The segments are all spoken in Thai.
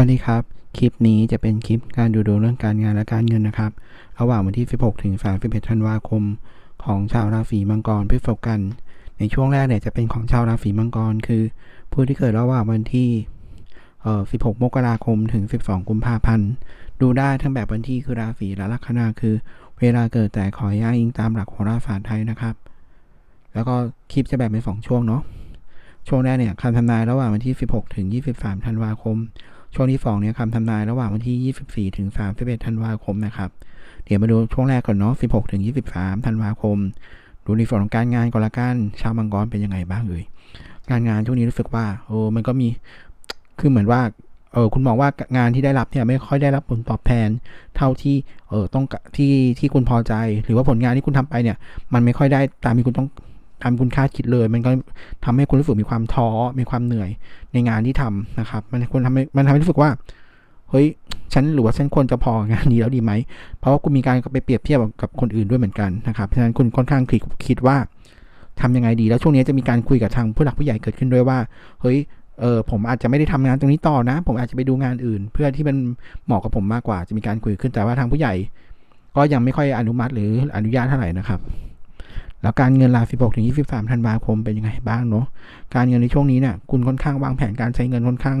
วัสดีครับ คลิปนี้จะเป็นคลิปการดูดวงเรื่องการงานและการเงินนะครับ ระหว่างวันที่ 16 ถึง 31 ธันวาคม ของชาวราศีมังกรพฤษภกัน ในช่วงแรกเนี่ยจะเป็นของชาวราศีมังกร คือ ผู้ที่เกิดระหว่างวันที่เอ่อ16 มกราคมถึง 12 กุมภาพันธ์ ดูได้ทั้งแบบวันที่คือราศีและลัคนาคือ เวลาเกิดแต่ขอย้าอิงตามหลักโหราศาสตร์ไทยนะครับ แล้วก็คลิปจะแบ่งเป็นสองช่วงเนาะ ช่วงแรกเนี่ยคำทำนายระหว่างวันที่ 16 ถึง 23 ธันวาคม ช่วงที่2เนี่ยคำทำนายระหว่างวันที่ 24 ถึง 31 ธันวาคมนะครับ เดี๋ยวมาดูช่วงแรกก่อนเนาะ 16 ถึง 23 ธันวาคม ดูในส่วนของการงานก่อนละกันชาวมังกรเป็นยังไงบ้างเอ่ย การงานช่วงนี้รู้สึกว่าโอ้มันก็มี คือเหมือนว่า เออคุณมองว่างานที่ได้รับเนี่ยไม่ค่อยได้รับผลตอบแทน เท่าที่ เออต้องที่ที่คุณพอใจ หรือว่าผลงานที่คุณทำไปเนี่ย มันไม่ค่อยได้ตามที่คุณต้อง ที่คุณค่าคิดเลย มันก็ทำให้คุณรู้สึกมีความท้อมีความเหนื่อยในงานที่ทำนะครับ มันควรทำให้มันทำให้รู้สึกว่า เฮ้ยฉันหรือว่าฉันควรจะพองานนี้แล้วดีไหม เพราะว่าคุณมีการไปเปรียบเทียบกับคนอื่นด้วยเหมือนกันนะครับเพราะฉะนั้นคุณค่อนข้างคิดคิดว่าทำยังไงดี แล้วช่วงนี้จะมีการคุยกับทางผู้หลักผู้ใหญ่เกิดขึ้นด้วยว่า เฮ้ยเออผมอาจจะไม่ได้ทำงานตรงนี้ต่อนะ ผมอาจจะไปดูงานอื่น เพื่อที่มันเหมาะกับผมมากกว่าจะมีการคุยขึ้นแต่ว่าทางผู้ใหญ่ ก็ยังไม่ค่อยอนุมัติหรืออนุญาตเท่าไหร่นะครับ แล้วการเงินลา 16 ถึง 23 ธันวาคมเป็นยังไงบ้างเนาะ การเงินในช่วงนี้เนี่ย คุณค่อนข้างวางแผนการใช้เงินค่อนข้าง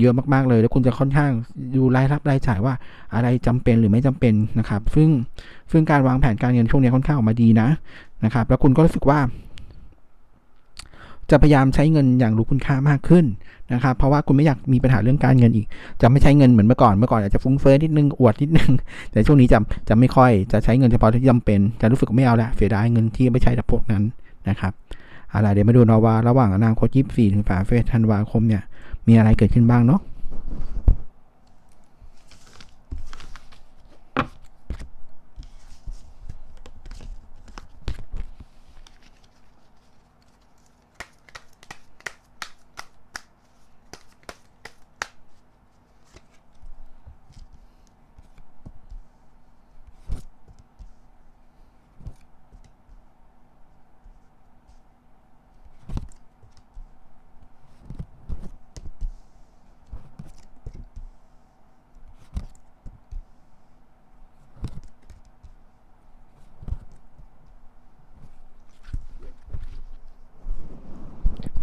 เยอะมากๆเลย แล้วคุณจะค่อนข้างดูรายรับรายจ่ายว่าอะไรจำเป็นหรือไม่จำเป็นนะครับ ซึ่งซึ่งการวางแผนการเงินช่วงนี้ค่อนข้างออกมาดีนะนะครับ แล้วคุณก็รู้สึกว่า จะพยายามใช้เงินอย่างรู้คุณค่ามากขึ้นนะครับ เพราะว่าคุณไม่อยากมีปัญหาเรื่องการเงินอีก จะไม่ใช้เงินเหมือนเมื่อก่อน เมื่อก่อนอาจจะฟุ้งเฟ้อนิดนึง อวดนิดนึง แต่ช่วงนี้จะจะไม่ค่อย จะใช้เงินเฉพาะที่จำเป็น จะรู้สึกไม่เอาละเสียดายเงินที่ไม่ใช้กับพวกนั้นนะครับอะไรเดี๋ยวมาดูนะว่าระหว่างอนาคต24ถึง31ธันวาคมเนี่ย มีอะไรเกิดขึ้นบ้างเนาะ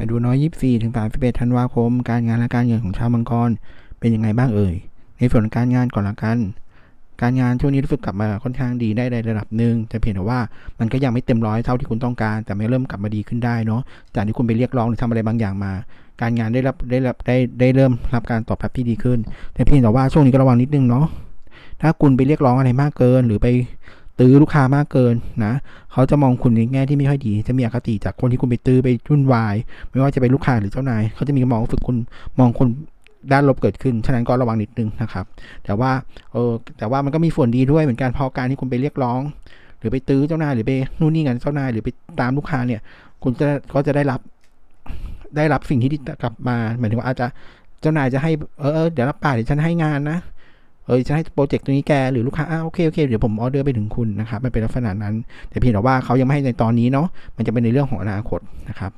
ดูน้อย 24ถึง31ธันวาคม การงานและการเงินของชาวมังกร เป็นยังไงบ้างเอ่ย ในส่วนของการงานก่อนละกัน การงานช่วงนี้รู้สึกกลับมาค่อนข้างดีได้ในระดับหนึ่งแต่เพียงแต่ว่ามันก็ยังไม่เต็มร้อยเท่าที่คุณต้องการ แต่ไม่เริ่มกลับมาดีขึ้นได้เนาะจากที่คุณไปเรียกร้องหรือทำอะไรบางอย่างมา การงานได้รับได้รับได้ได้เริ่มรับการตอบรับที่ดีขึ้น แต่เพียงแต่ว่าช่วงนี้ก็ระวังนิดนึงเนาะถ้าคุณไปเรียกร้องอะไรมากเกินหรือไป ตื้อลูกค้ามากเกินนะเขาจะมองคุณในแง่ที่ไม่ค่อยดี จะมีอคติจากคนที่คุณไปตื้อไปวุ่นวาย ไม่ว่าจะเป็นลูกค้าหรือเจ้านายเขาจะมีมองฝึกคุณมองคุณด้านลบเกิดขึ้น ฉะนั้นก็ระวังนิดนึงนะครับ แต่ว่าเออแต่ว่ามันก็มีส่วนดีด้วยเหมือนกันพราะการที่คุณไปเรียกร้อง หรือไปตื้อเจ้านายหรือไปนู่นนี่กันเจ้านายหรือไปตามลูกค้าเนี่ย คุณจะก็จะได้รับ ได้รับสิ่งที่ดีกลับมาหมายถึงว่าอาจจะเจ้านายจะให้เออเดี๋ยวรับปากเดี๋ยวฉันให้งานนะ เออจะให้โปรเจกต์ตัวนี้แกหรือลูกค้าอ่าโอเคโอเคเดี๋ยวผมออเดอร์ไปถึงคุณนะครับมันเป็นลักษณะนั้น แต่เพียงแต่ว่าเขายังไม่ให้ในตอนนี้เนาะมันจะเป็นในเรื่องของอนาคตนะครับ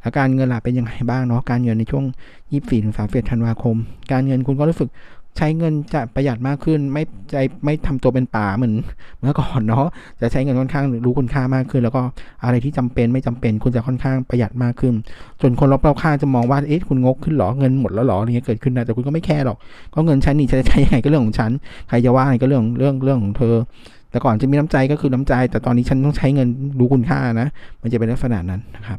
แล้วการเงินล่ะเป็นยังไงบ้างเนาะการเงินในช่วง 24ถึง31ธันวาคม การเงินคุณก็รู้สึก ใช้เงินจะประหยัดมากขึ้น ไม่ใจไม่ทำตัวเป็นป่าเหมือนเมื่อก่อนเนาะจะใช้เงินค่อนข้างรู้คุณค่ามากขึ้น แล้วก็อะไรที่จำเป็นไม่จำเป็นคุณจะค่อนข้างประหยัดมากขึ้น จนคนรอบๆข้างจะมองว่าเอ๊ะคุณงกขึ้นหรอเงินหมดแล้วหรออะไรเงี้ยเกิดขึ้นนะแต่คุณก็ไม่แคร์หรอกก็เงินฉันนี่ฉันจะใช้ยังไงก็เรื่องของฉันใครจะว่าอะไรก็เรื่องเรื่องเรื่องของเธอ แต่ก่อนจะมีน้ำใจก็คือน้ำใจ แต่ตอนนี้ฉันต้องใช้เงินรู้คุณค่านะ มันจะเป็นลักษณะนั้นนะครับ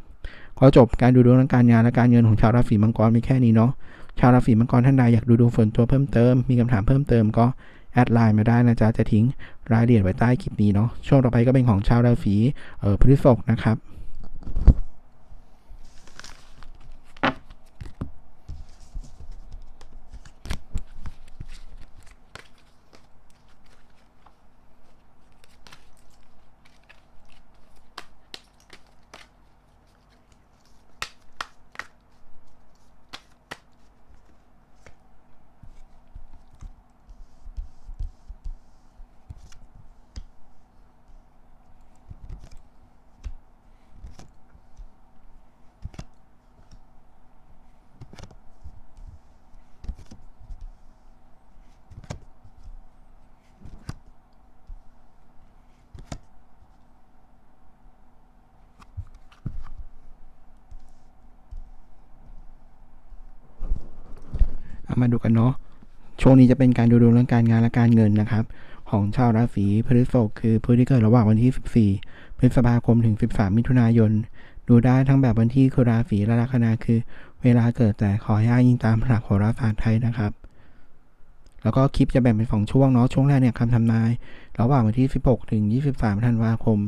ขอจบการดูดวงทางการงานและการเงินของชาวราศีมังกรมีแค่นี้เนาะ ชาวราศีมังกรท่านใดอยากดูดวงฝนตัวเพิ่มเติม มีคำถามเพิ่มเติมก็แอดไลน์มาได้นะจ๊ะ จะทิ้งรายละเอียดไว้ใต้คลิปนี้เนาะ ช่วงต่อไปก็เป็นของชาวราศีเออพฤษภนะครับ มาดูกันเนาะช่วงนี้จะเป็นการดูดวงเรื่องการงานและการเงินนะครับ ของชาวราศีพฤษภคือผู้ที่เกิดระหว่างวันที่ 14 พฤษภาคมถึง 13 มิถุนายน ดูได้ทั้งแบบวันที่คือราศีและลัคนาคือ เวลาเกิดแต่ขอให้อ้างอิงตามหลักโหราศาสตร์ไทยนะครับ แล้วก็คลิปจะแบ่งเป็นสองช่วงเนาะช่วงแรกเนี่ยคำทำนาย ระหว่างวันที่ 16 ถึง 23 ธันวาคม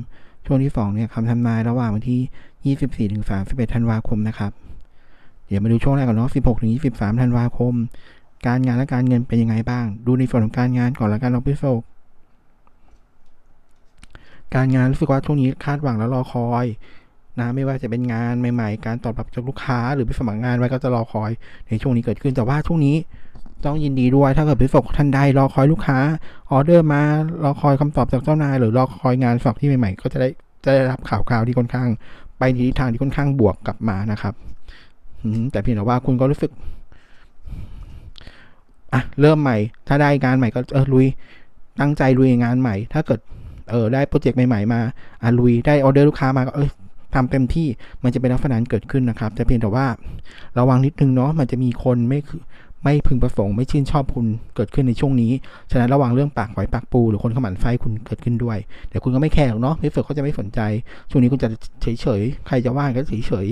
ช่วงที่2เนี่ยคำทำนายระหว่างวันที่ 24 ถึง 31 ธันวาคมนะครับ เดี๋ยวมาดูช่วงแรกก่อนเนาะ 16 ถึง 23 ธันวาคม การงานและการเงินเป็นยังไงบ้าง ดูในส่วนของการงานก่อนแล้วกันเราพิโซกการงานรู้สึกว่าช่วงนี้คาดหวังแล้วรอคอยนะไม่ว่าจะเป็นงานใหม่ๆ การตอบรับจากลูกค้าหรือไปสมัครงานไว้ก็จะรอคอยในช่วงนี้เกิดขึ้น แต่ว่าช่วงนี้ต้องยินดีด้วยถ้าเกิดพิโซกท่านใดรอคอยลูกค้าออเดอร์มารอคอยคำตอบจากเจ้านาย หรือรอคอยงานสอบที่ใหม่ๆ ก็จะได้จะได้รับข่าวคราวที่ค่อนข้าง ไปในทิศทางที่ค่อนข้างบวกกลับมานะครับ แต่เพียงแต่ว่าคุณก็รู้สึกอะเริ่มใหม่ ถ้าได้งานใหม่ก็เออลุย ตั้งใจลุยงานใหม่ ถ้าเกิดเออได้โปรเจกต์ใหม่ๆมาอะลุยได้ออเดอร์ลูกค้ามาก็เออทำเต็มที่มันจะเป็นลักษณะนั้นเกิดขึ้นนะครับ แต่เพียงแต่ว่าระวังนิดนึงเนาะมันจะมีคนไม่คือไม่พึงประสงค์ไม่ชื่นชอบคุณเกิดขึ้นในช่วงนี้ ฉะนั้นระวังเรื่องปากหอยปากปู หรือคนขมันไฟคุณเกิดขึ้นด้วย แต่คุณก็ไม่แคร์หรอกเนาะไม่ฝึกเขาจะไม่สนใจ ช่วงนี้คุณจะเฉยๆ ใครจะว่าก็เฉย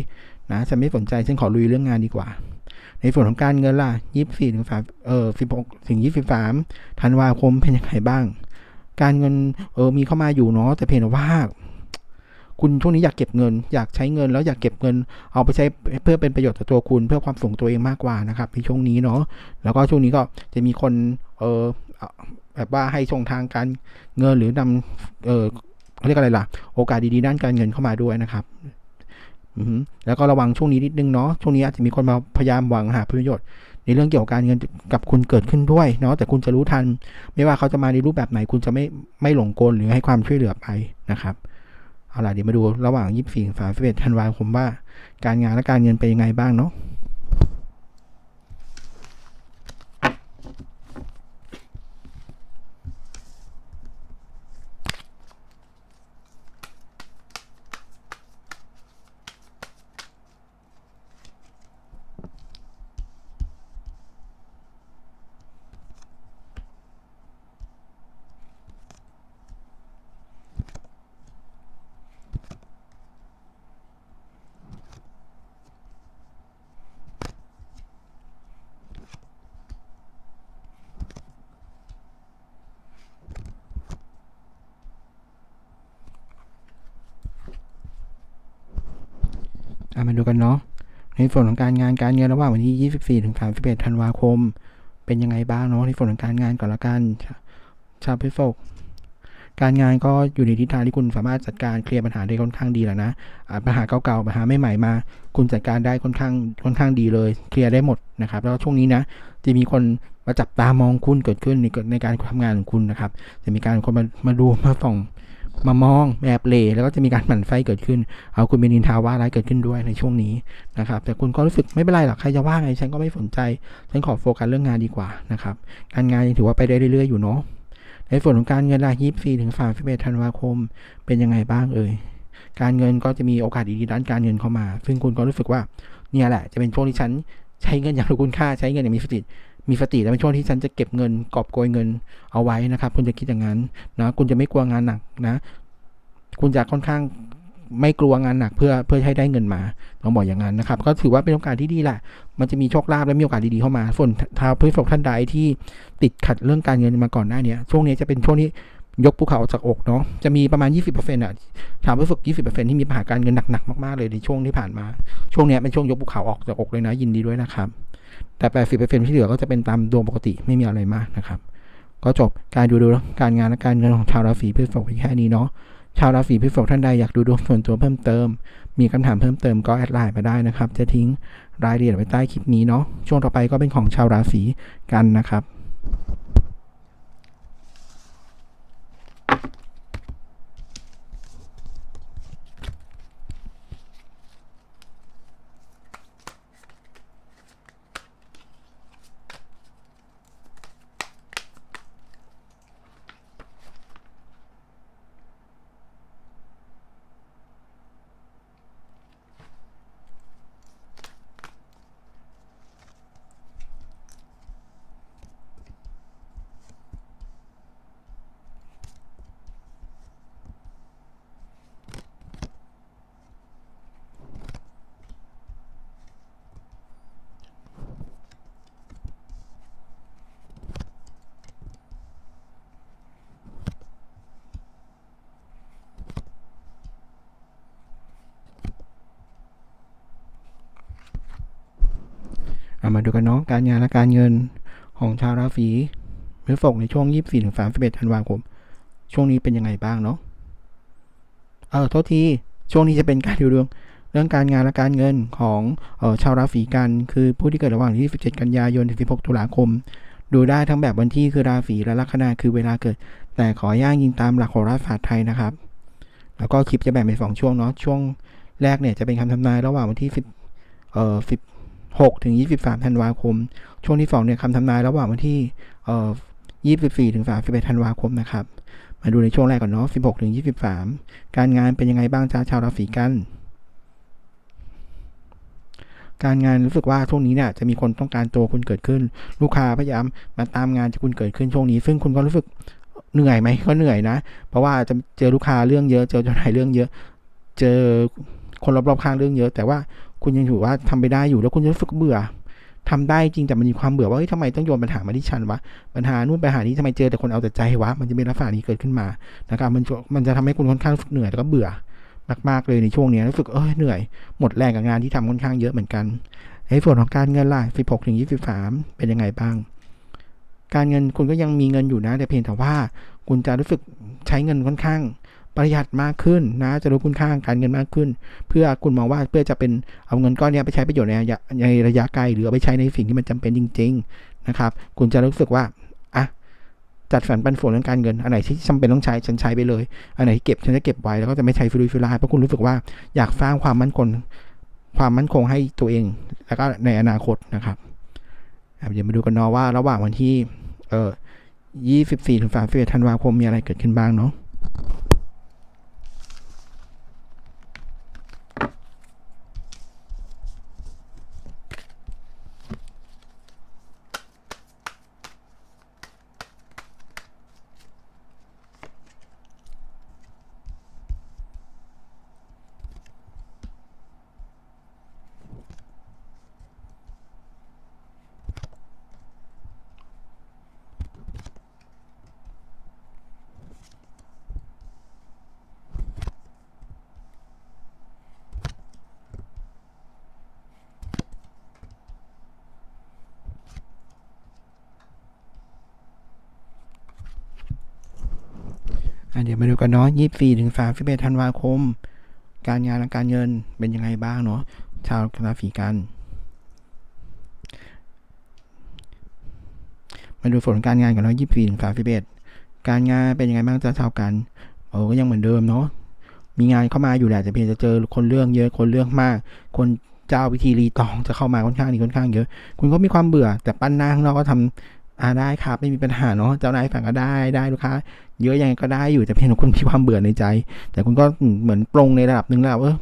นะฉันไม่สนใจฉันขอลุยเรื่องงานดีกว่า ในส่วนของการเงินล่ะยี่สิบสี่ถึงสามเออสิบหกถึงยี่สิบสามธันวาคมเป็นยังไงบ้าง การเงินเออมีเข้ามาอยู่เนาะแต่เพียงแต่ว่าคุณช่วงนี้อยากเก็บเงิน อยากใช้เงินแล้วอยากเก็บเงิน เอาไปใช้เพื่อเป็นประโยชน์ต่อตัวคุณเพื่อความสูงตัวเองมากกว่านะครับในช่วงนี้เนาะแล้วก็ช่วงนี้ก็จะมีคนเออแบบว่าให้ช่องทางการเงินหรือนำเออเรียกอะไรล่ะ โอกาสดีๆด้านการเงินเข้ามาด้วยนะครับ แล้วก็ระวังช่วงนี้นิดนึงเนาะ ช่วงนี้อาจจะมีคนมาพยายามหวังหาประโยชน์ ในเรื่องเกี่ยวกับการเงินกับคุณเกิดขึ้นด้วยเนาะ แต่คุณจะรู้ทัน ไม่ว่าเขาจะมาในรูปแบบไหน คุณจะไม่ไม่หลงกลหรือให้ความช่วยเหลือไปนะครับ เอาล่ะเดี๋ยวมาดูระหว่าง 24 ถึง 31 ธันวาคมว่า การงานและการเงินเป็นยังไงบ้างเนาะ มาดูกันเนาะในส่วนของการงานการเงินระหว่างวันที่ 24ถึง31ธันวาคม เป็นยังไงบ้างเนาะในส่วนของการงานก่อนละกันชาวพิษกการงานก็อยู่ในทิศทางที่คุณสามารถจัดการเคลียร์ปัญหาได้ค่อนข้างดีแล้วนะปัญหาเก่าๆปัญหาใหม่ๆมา คุณจัดการได้ค่อนข้างค่อนข้างดีเลย เคลียร์ได้หมดนะครับ แล้วช่วงนี้นะ จะมีคนมาจับตามองคุณเกิดขึ้นในในการทำงานของคุณนะครับ จะมีการคนมามาดูมาส่อง มามองแอบเลแล้วก็จะมีการหมั่นไฟเกิดขึ้น เอาคุณเมนินทาว่าร้ายเกิดขึ้นด้วยในช่วงนี้นะครับ แต่คุณก็รู้สึกไม่เป็นไรหรอกใครจะว่าไงฉันก็ไม่สนใจ ฉันขอโฟกัสเรื่องงานดีกว่านะครับการงานยังถือว่าไปได้เรื่อยๆอยู่เนาะ ในส่วนของการเงินล่ะ24ถึง31ธันวาคมเป็นยังไงบ้างเอ่ย การเงินก็จะมีโอกาสดีๆด้านการเงินเข้ามา ซึ่งคุณก็รู้สึกว่าเนี่ยแหละจะเป็นช่วงที่ฉันใช้เงินอย่างรู้คุณค่าใช้เงินอย่างมีสติ มีสติและเป็นช่วงที่ฉันจะเก็บเงินกอบโกยเงินเอาไว้นะครับ คุณจะคิดอย่างนั้นนะคุณจะไม่กลัวงานหนักนะ คุณจะค่อนข้างไม่กลัวงานหนักเพื่อเพื่อให้ได้เงินมาต้องบอกอย่างนั้นนะครับ ก็ถือว่าเป็นโอกาสที่ดีแหละมันจะมีโชคลาภและมีโอกาสดีๆเข้ามาส่วนท้าวพฤษภท่านใดที่ติดขัดเรื่องการเงินมาก่อนหน้าเนี้ยช่วงนี้จะเป็นช่วงที่ ยกภูเขาออกจากอกเนาะจะมีประมาณ 20%อะถามพฤษภ20%ที่มีปัญหาการเงินหนักๆมากๆเลยในช่วงที่ผ่านมา ช่วงเนี้ยเป็นช่วงยกภูเขาออกจากอกเลยนะยินดีด้วยนะครับ แต่ 80%ที่เหลือก็จะเป็นตามดวงปกติไม่มีอะไรมากนะครับ ก็จบการดูดูการงานและการเงินของชาวราศีพฤษภแค่นี้เนาะชาวราศีพฤษภท่านใดอยากดูดวงส่วนตัวเพิ่มเติม มีคำถามเพิ่มเติมก็แอดไลน์มาได้นะครับ จะทิ้งรายละเอียดไว้ใต้คลิปนี้เนาะช่วงต่อไปก็เป็นของชาวราศีกันนะครับ มาดูกันเนาะการงานและการเงินของชาวราศีพฤษภในช่วง 24ถึง31ธันวาคม ช่วงนี้เป็นยังไงบ้างเนาะเออโทษทีช่วงนี้จะเป็นการดูดวงเรื่องการงานและการเงินของออชาวราศีกันคือผู้ที่เกิดระหว่างที่ 17 กันยายนถึง 16 ตุลาคม ดูได้ทั้งแบบวันที่คือราศีและลัคนาคือเวลาเกิด แต่ขอย่างยิงตามหลักโหราศาสตร์ไทยนะครับ แล้วก็คลิปจะแบ่งเป็นสองช่วงเนาะช่วงแรกเนี่ยจะเป็นคำทำนายระหว่างวันที่ 10เอ่อ 6ถึง23 ธันวาคม ช่วงที่สองเนี่ยคำทำนายระหว่างวันที่เอ่อ24ถึง31 ธันวาคมนะครับ มาดูในช่วงแรกก่อนเนาะ16ถึง23 การงานเป็นยังไงบ้างจ้าชาวราศีกันการงานรู้สึกว่าช่วงนี้เนี่ยจะมีคนต้องการตัวคุณเกิดขึ้น ลูกค้าพยายามมาตามงานที่คุณเกิดขึ้นช่วงนี้ ซึ่งคุณก็รู้สึกเหนื่อยไหมก็เหนื่อยนะ เพราะว่าจะเจอลูกค้าเรื่องเยอะ เจอเจ้านายเรื่องเยอะ เจอคนรอบๆข้างเรื่องเยอะ แต่ว่า คุณยังถือว่าทำไปได้อยู่แล้วคุณจะรู้สึกเบื่อทำได้จริงแต่มันมีความเบื่อว่าเฮ้ยทำไมต้องโยนปัญหามาที่ฉันวะปัญหานู่นปัญหานี้ทำไมเจอแต่คนเอาแต่ใจวะมันจะมีลักษณะนี้เกิดขึ้นมานะครับมันจะมันจะทำให้คุณค่อนข้างรู้สึกเหนื่อยแล้วก็เบื่อมากๆเลยในช่วงนี้รู้สึกเอ้ยเหนื่อย หมดแรงกับงานที่ทำค่อนข้างเยอะเหมือนกันในส่วนของการเงินล่ะ16ถึง23 เป็นยังไงบ้าง การเงินคุณก็ยังมีเงินอยู่นะแต่เพียงแต่ว่าคุณจะรู้สึกใช้เงินค่อนข้าง ประหยัดมากขึ้นนะจะรู้คุณค่าการเงินมากขึ้น เพื่อคุณมองว่าเพื่อจะเป็นเอาเงินก้อนนี้ไปใช้ประโยชน์ในระยะในระยะไกลหรือเอาไปใช้ในสิ่งที่มันจำเป็นจริง ๆนะครับ คุณจะรู้สึกว่าอะจัดสรรปันผลเรื่องการเงินอันไหนที่จำเป็นต้องใช้ฉันใช้ไปเลยอันไหนที่เก็บฉันจะเก็บไว้แล้วก็จะไม่ใช้ฟิลุยฟิลายเพราะคุณรู้สึกว่าอยากสร้างความมั่นคงความมั่นคงให้ตัวเอง แล้วก็ในอนาคตนะครับเดี๋ยวมาดูกันเนาะว่าระหว่างวันที่ เอ่อ24ถึง31ธันวาคมมีอะไรเกิดขึ้นบ้างเนาะ เดี๋ยวมาดูกันเนาะ24ถึง31ธันวาคม การงานและการเงินเป็นยังไงบ้างเนาะ ชาวราศีกัน มาดูผลการงานกันเนาะ24ถึง31การงานเป็นยังไงบ้างจ้าชาวกัน โอ้ก็ยังเหมือนเดิมเนาะ มีงานเข้ามาอยู่แหละแต่เพียงจะเจอคนเรื่องเยอะ คนเรื่องมาก คนเจ้าวิธีรีตองจะเข้ามาค่อนข้างนี้ค่อนข้างเยอะ คุณก็มีความเบื่อ แต่ปั้นหน้าข้างนอกก็ทำ อ่าได้ครับ ไม่มีปัญหาเนาะเจ้านายสั่งก็ได้ได้ลูกค้าเยอะยังไงก็ได้อยู่แต่เพียงคุณมีความเบื่อในใจ แต่คุณก็เหมือนปรงในระดับหนึ่งแล้วเออ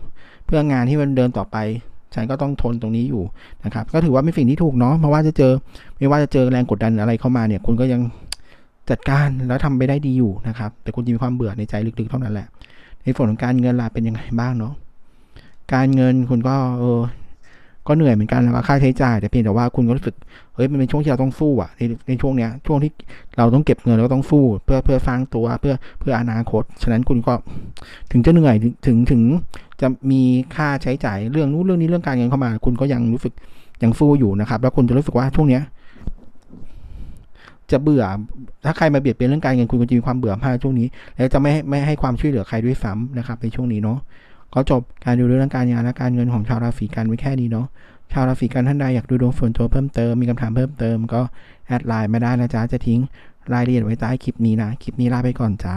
เพื่องานที่มันเดินต่อไป ฉันก็ต้องทนตรงนี้อยู่นะครับ ก็ถือว่าเป็นสิ่งที่ถูกเนาะเพราะว่าจะเจอไม่ว่าจะเจอแรงกดดันอะไรเข้ามาเนี่ย คุณก็ยังจัดการแล้วทำไปได้ดีอยู่นะครับ แต่คุณจะมีความเบื่อในใจลึกๆเท่านั้นแหละ ในส่วนของการเงินล่ะเป็นยังไงบ้างเนาะการเงินคุณก็เออ ก็เหนื่อยเหมือนกันแล้วก็ค่าใช้จ่ายแต่เพียงแต่ว่าคุณก็รู้สึกเฮ้ยมันเป็นช่วงที่เราต้องสู้อะในในช่วงเนี้ยช่วงที่เราต้องเก็บเงินเราต้องสู้ เพื่อเพื่อสร้างตัวเพื่อเพื่ออนาคต ฉะนั้นคุณก็ถึงจะเหนื่อยถึงถึงถึงจะมีค่าใช้จ่ายเรื่องนู้นเรื่องนี้เรื่องการเงินเข้ามา คุณก็ยังรู้สึกยังสู้อยู่นะครับ แล้วคุณจะรู้สึกว่าช่วงเนี้ยจะเบื่อ ถ้าใครมาเบียดเบียนเรื่องการเงินคุณก็จะมีความเบื่อมากช่วงนี้ แล้วจะไม่ไม่ให้ความช่วยเหลือใครด้วยซ้ำนะครับ ในช่วงนี้เนาะ ก็จบการดูเรื่องการงานและการเงินของชาวราศีกันไว้แค่นี้เนาะชาวราศีกันท่านใดอยากดูดวงส่วนตัวเพิ่มเติมมีคำถามเพิ่มเติมก็แอดไลน์มาได้นะจ๊ะจะทิ้งรายละเอียดไว้ใต้คลิปนี้นะ คลิปนี้ลาไปก่อนจ้า